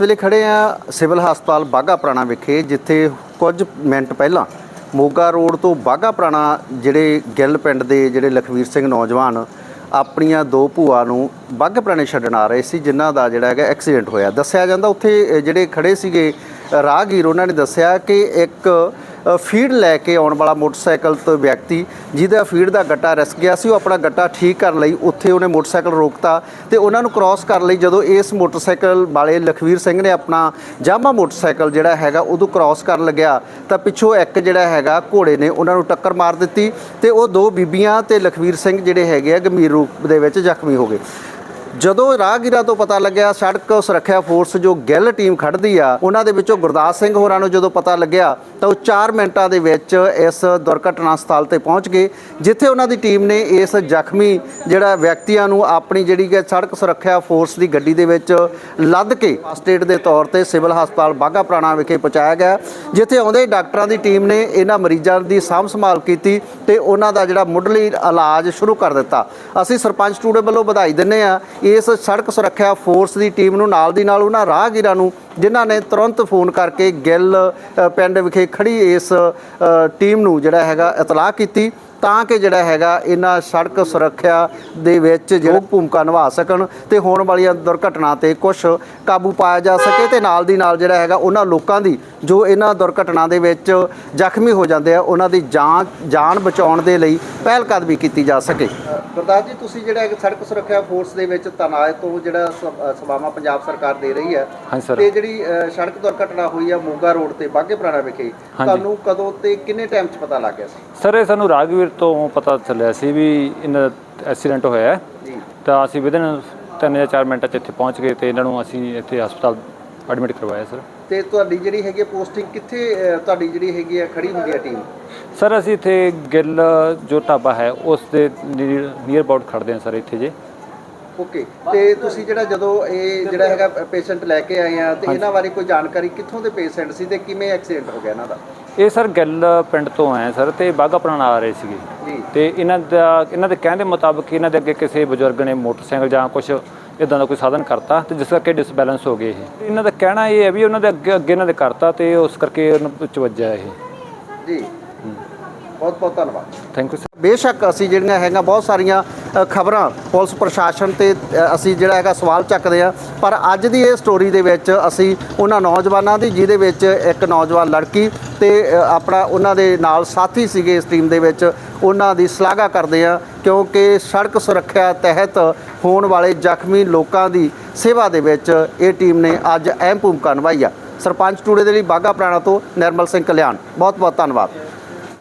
ਇਸ ਵੇਲੇ ਖੜੇ ਆ ਸਿਵਲ ਹਸਪਤਾਲ ਬਾਗਾ ਪੁਰਾਣਾ ਵਿਖੇ, ਜਿੱਥੇ ਕੁਝ ਮਿੰਟ ਪਹਿਲਾਂ ਮੋਗਾ ਰੋਡ ਤੋਂ ਬਾਗਾ ਪੁਰਾਣਾ ਜਿਹੜੇ ਗਿੱਲ ਪਿੰਡ ਦੇ ਜਿਹੜੇ ਲਖਵੀਰ ਸਿੰਘ ਨੌਜਵਾਨ ਆਪਣੀਆਂ ਦੋ ਭੂਆ ਨੂੰ ਬਾਗਾ ਪੁਰਾਣੇ ਛੱਡਣ ਆ ਰਹੇ ਸੀ, ਜਿਨ੍ਹਾਂ ਦਾ ਜਿਹੜਾ ਹੈਗਾ ਐਕਸੀਡੈਂਟ ਹੋਇਆ। ਦੱਸਿਆ ਜਾਂਦਾ ਉੱਥੇ ਜਿਹੜੇ ਖੜੇ ਸੀਗੇ ਰਾਹਗੀਰ, ਉਹਨਾਂ ਨੇ ਦੱਸਿਆ ਕਿ ਇੱਕ ਫੀਡ ਲੈ ਕੇ ਆਉਣ ਵਾਲਾ ਮੋਟਰਸਾਈਕਲ ਤੋਂ ਵਿਅਕਤੀ, ਜਿਹਦਾ ਫੀਡ ਦਾ ਗੱਟਾ ਰਸ ਗਿਆ ਸੀ, ਉਹ ਆਪਣਾ ਗੱਟਾ ਠੀਕ ਕਰਨ ਲਈ ਉੱਥੇ ਉਹਨੇ ਮੋਟਰਸਾਈਕਲ ਰੋਕਤਾ ਤੇ ਉਹਨਾਂ ਨੂੰ ਕ੍ਰਾਸ ਕਰਨ ਲਈ ਜਦੋਂ ਇਸ ਮੋਟਰਸਾਈਕਲ ਵਾਲੇ ਲਖਵੀਰ ਸਿੰਘ ਨੇ ਆਪਣਾ ਜਾਮਾ ਮੋਟਰਸਾਈਕਲ ਜਿਹੜਾ ਹੈਗਾ ਉਦੋਂ ਕ੍ਰਾਸ ਕਰਨ ਲੱਗਿਆ, ਤਾਂ ਪਿੱਛੋਂ ਇੱਕ ਜਿਹੜਾ ਹੈਗਾ ਘੋੜੇ ਨੇ ਉਹਨਾਂ ਨੂੰ ਟੱਕਰ ਮਾਰ ਦਿੱਤੀ ਤੇ ਉਹ ਦੋ ਬੀਬੀਆਂ ਤੇ ਲਖਵੀਰ ਸਿੰਘ ਜਿਹੜੇ ਹੈਗੇ ਆ ਗੰਭੀਰ ਰੂਪ ਦੇ ਵਿੱਚ ਜ਼ਖਮੀ ਹੋ ਗਏ। ਜਦੋਂ ਰਾਹਗੀਰਾਂ ਤੋਂ ਪਤਾ ਲੱਗਿਆ ਸੜਕ ਸੁਰੱਖਿਆ ਫੋਰਸ ਜੋ ਗਿੱਲ ਟੀਮ ਖੜਦੀ ਆ, ਉਹਨਾਂ ਦੇ ਵਿੱਚੋਂ ਗੁਰਦਾਸ ਸਿੰਘ ਹੋਰਾਂ ਨੂੰ ਜਦੋਂ ਪਤਾ ਲੱਗਿਆ, ਤਾਂ ਉਹ 4 ਮਿੰਟਾਂ ਦੇ ਵਿੱਚ ਇਸ ਦੁਰਘਟਨਾ ਸਥਲ ਤੇ ਪਹੁੰਚ ਗਏ, ਜਿੱਥੇ ਉਹਨਾਂ ਦੀ ਟੀਮ ਨੇ ਇਸ ਜ਼ਖਮੀ ਜਿਹੜਾ ਵਿਅਕਤੀਆਂ ਨੂੰ ਆਪਣੀ ਜਿਹੜੀ ਕਿ ਸੜਕ ਸੁਰੱਖਿਆ ਫੋਰਸ ਦੀ ਗੱਡੀ ਦੇ ਵਿੱਚ ਲੱਦ ਕੇ ਸਟੇਟ ਦੇ ਤੌਰ ਤੇ ਸਿਵਲ ਹਸਪਤਾਲ ਬਾਗਾ ਪੁਰਾਣਾ ਵਿਖੇ ਪਹੁੰਚਾਇਆ ਗਿਆ, ਜਿੱਥੇ ਆਉਂਦੇ ਡਾਕਟਰਾਂ ਦੀ ਟੀਮ ਨੇ ਇਹਨਾਂ ਮਰੀਜ਼ਾਂ ਦੀ ਸਾਂਭ ਸੰਭਾਲ ਕੀਤੀ ਤੇ ਉਹਨਾਂ ਦਾ ਜਿਹੜਾ ਮੁੱਢਲੀ ਇਲਾਜ ਸ਼ੁਰੂ ਕਰ ਦਿੱਤਾ। ਅਸੀਂ ਸਰਪੰਚ ਟੂੜੇ ਵੱਲੋਂ ਵਧਾਈ ਦਿੰਨੇ ਆ ਇਸ ਸੜਕ ਸੁਰੱਖਿਆ ਫੋਰਸ ਦੀ ਟੀਮ ਨੂੰ ਨਾਲ ਦੀ ਨਾਲ ਉਹਨਾਂ ਰਾਹਗੀਰਾਂ ਨੂੰ, ਜਿਨ੍ਹਾਂ ਨੇ ਤੁਰੰਤ ਫੋਨ ਕਰਕੇ ਗਿੱਲ ਪਿੰਡ ਵਿਖੇ ਖੜੀ ਇਸ ਟੀਮ ਨੂੰ ਜਿਹੜਾ ਹੈਗਾ ਇਤਲਾਹ ਕੀਤੀ। ਤਾਂ ਕਿ ਜਿਹੜਾ ਹੈਗਾ ਇਹਨਾਂ ਸੜਕ ਸੁਰੱਖਿਆ ਦੇ ਵਿੱਚ ਯੋਗ ਭੂਮਿਕਾ ਨਿਭਾ ਸਕਣ ਤੇ ਹੋਣ ਵਾਲੀਆਂ ਦੁਰਘਟਨਾ ਤੇ ਕੁਝ ਕਾਬੂ ਪਾਇਆ ਜਾ ਸਕੇ ਤੇ ਨਾਲ ਦੀ ਨਾਲ ਜਿਹੜਾ ਹੈਗਾ ਉਹਨਾਂ ਲੋਕਾਂ ਦੀ ਜੋ ਇਹਨਾਂ ਦੁਰਘਟਨਾ ਦੇ ਵਿੱਚ ਜ਼ਖਮੀ ਹੋ ਜਾਂਦੇ ਆ ਉਹਨਾਂ ਦੀ ਜਾਨ ਜਾਨ ਬਚਾਉਣ ਦੇ ਲਈ ਪਹਿਲ ਕਦਮੀ ਕੀਤੀ ਜਾ ਸਕੇ। ਗੁਰਦਾਸ ਜੀ ਤੁਸੀਂ ਜਿਹੜਾ ਇੱਕ ਸੜਕ ਸੁਰੱਖਿਆ ਫੋਰਸ ਦੇ ਵਿੱਚ ਤਨਾਇਤ ਤੋਂ ਜਿਹੜਾ ਸੇਵਾਵਾਂ ਪੰਜਾਬ ਸਰਕਾਰ ਦੇ ਰਹੀ ਹੈ ਤੇ ਜਿਹੜੀ ਸੜਕ ਦੁਰਘਟਨਾ ਹੋਈ ਆ ਮੋਗਾ ਰੋਡ ਤੇ ਬਾਗੇ ਪੁਰਾਣਾ ਵਿਖੇ ਤੁਹਾਨੂੰ ਕਦੋਂ ਤੇ ਕਿੰਨੇ ਟਾਈਮ 'ਚ ਪਤਾ ਲੱਗ ਗਿਆ ਸੀ? ਸਰ ਇਹ ਸਾਨੂੰ ਰਾਗਵੀਰ ਤੋਂ ਪਤਾ ਚੱਲਿਆ ਸੀ ਵੀ ਇਹਨਾਂ ਦਾ ਐਕਸੀਡੈਂਟ ਹੋਇਆ ਹੈ। ਤਾਂ ਅਸੀਂ ਵਿਦਨ ਤਿੰਨ ਜਾਂ ਚਾਰ ਮਿੰਟਾਂ 'ਚ ਇੱਥੇ ਪਹੁੰਚ ਗਏ ਤੇ ਇਹਨਾਂ ਨੂੰ ਅਸੀਂ ਇੱਥੇ ਹਸਪਤਾਲ ਐਡਮਿਟ ਕਰਵਾਇਆ ਸਰ ਤੇ ਤੁਹਾਡੀ ਜਿਹੜੀ ਹੈਗੀ ਪੋਸਟਿੰਗ ਕਿੱਥੇ ਤੁਹਾਡੀ ਜਿਹੜੀ ਹੈਗੀ ਆ ਖੜੀ ਹੁੰਦੀ ਹੈ ਟੀਮ ਸਰ ਅਸੀਂ ਇੱਥੇ ਗਿੱਲ ਜੋ ਢਾਬਾ ਹੈ ਉਸ ਦੇ ਨੀਅਰ ਅਬਾਊਟ ਖੜਦੇ ਹਾਂ ਸਰ ਇੱਥੇ ਜੇ। ਓਕੇ ਤੇ ਤੁਸੀਂ ਜਿਹੜਾ ਜਦੋਂ ਇਹ ਜਿਹੜਾ ਹੈਗਾ ਪੇਸ਼ੈਂਟ ਲੈ ਕੇ ਆਏ ਆ ਤੇ ਇਹਨਾਂ ਬਾਰੇ ਕੋਈ ਜਾਣਕਾਰੀ ਕਿੱਥੋਂ ਦੇ ਪੇਸ਼ੈਂਟ ਸੀ ਤੇ ਕਿਵੇਂ ਐਕਸੀਡੈਂਟ ਹੋ ਗਿਆ ਇਹਨਾਂ ਦਾ? ਇਹ ਸਰ ਗਿੱਲ ਪਿੰਡ ਤੋਂ ਆਏ ਸਰ ਤੇ ਬਾਗਾ ਪੁਰਾਣਾ ਆ ਰਹੇ ਸੀਗੇ। ਤੇ ਇਹਨਾਂ ਦਾ ਇਹਨਾਂ ਦੇ ਕਹਿਣ ਦੇ ਮੁਤਾਬਕ ਇਹਨਾਂ ਦੇ ਅੱਗੇ ਕਿਸੇ ਬਜ਼ੁਰਗ ਨੇ ਮੋਟਰਸਾਈਕਲ ਜਾਂ ਕੁਝ ਇਦਾਂ ਦਾ ਕੋਈ ਸਾਧਨ ਕਰਤਾ ਤੇ ਜਿਸ ਕਰਕੇ ਡਿਸਬੈਲੈਂਸ ਹੋ ਗਏ ਇਹ। ਇਹਨਾਂ ਦਾ ਕਹਿਣਾ ਇਹ ਹੈ ਵੀ ਉਹਨਾਂ ਦੇ ਅੱਗੇ ਅੱਗੇ ਇਹਨਾਂ ਦੇ ਕਰਤਾ ਤੇ ਉਸ ਕਰਕੇ ਉਹਨਾਂ ਵਿੱਚ ਵੱਜਿਆ ਇਹ। ਜੀ। ਬਹੁਤ ਬਹੁਤ ਧੰਨਵਾਦ। ਥੈਂਕ ਯੂ ਬੇਸ਼ੱਕ ਅਸੀਂ ਜਿਹੜੀਆਂ ਹੈਗਾ ਬਹੁਤ ਸਾਰੀਆਂ ਖਬਰਾਂ ਪੁਲਿਸ ਪ੍ਰਸ਼ਾਸਨ ਤੇ ਅਸੀਂ ਜਿਹੜਾ ਹੈਗਾ ਸਵਾਲ ਚੱਕਦੇ ਆ ਪਰ ਅੱਜ ਦੀ ਇਹ ਸਟੋਰੀ ਦੇ ਵਿੱਚ ਅਸੀਂ ਉਹਨਾਂ ਨੌਜਵਾਨਾਂ ਦੀ ਜਿਹਦੇ ਵਿੱਚ ਇੱਕ ਨੌਜਵਾਨ ਲੜਕੀ ਤੇ ਆਪਣਾ ਉਹਨਾਂ ਦੇ ਨਾਲ ਸਾਥੀ ਸੀਗੇ ਇਸ ਟੀਮ ਦੇ ਵਿੱਚ ਉਹਨਾਂ ਦੀ ਸ਼ਲਾਘਾ ਕਰਦੇ ਆ ਕਿਉਂਕਿ ਸੜਕ ਸੁਰੱਖਿਆ ਤਹਿਤ ਹੋਣ ਵਾਲੇ ਜ਼ਖਮੀ ਲੋਕਾਂ ਦੀ ਸੇਵਾ ਦੇ ਵਿੱਚ ਇਹ ਟੀਮ ਨੇ ਅੱਜ ਅਹਿਮ ਭੂਮਿਕਾ ਨਿਭਾਈ ਆ। ਸਰਪੰਚ ਟੂੜੇ ਦੇ ਲਈ ਬਾਗਾ ਪੁਰਾਣਾ ਤੋਂ ਨਿਰਮਲ ਸਿੰਘ ਕਲਿਆਣ। ਬਹੁਤ ਬਹੁਤ ਧੰਨਵਾਦ।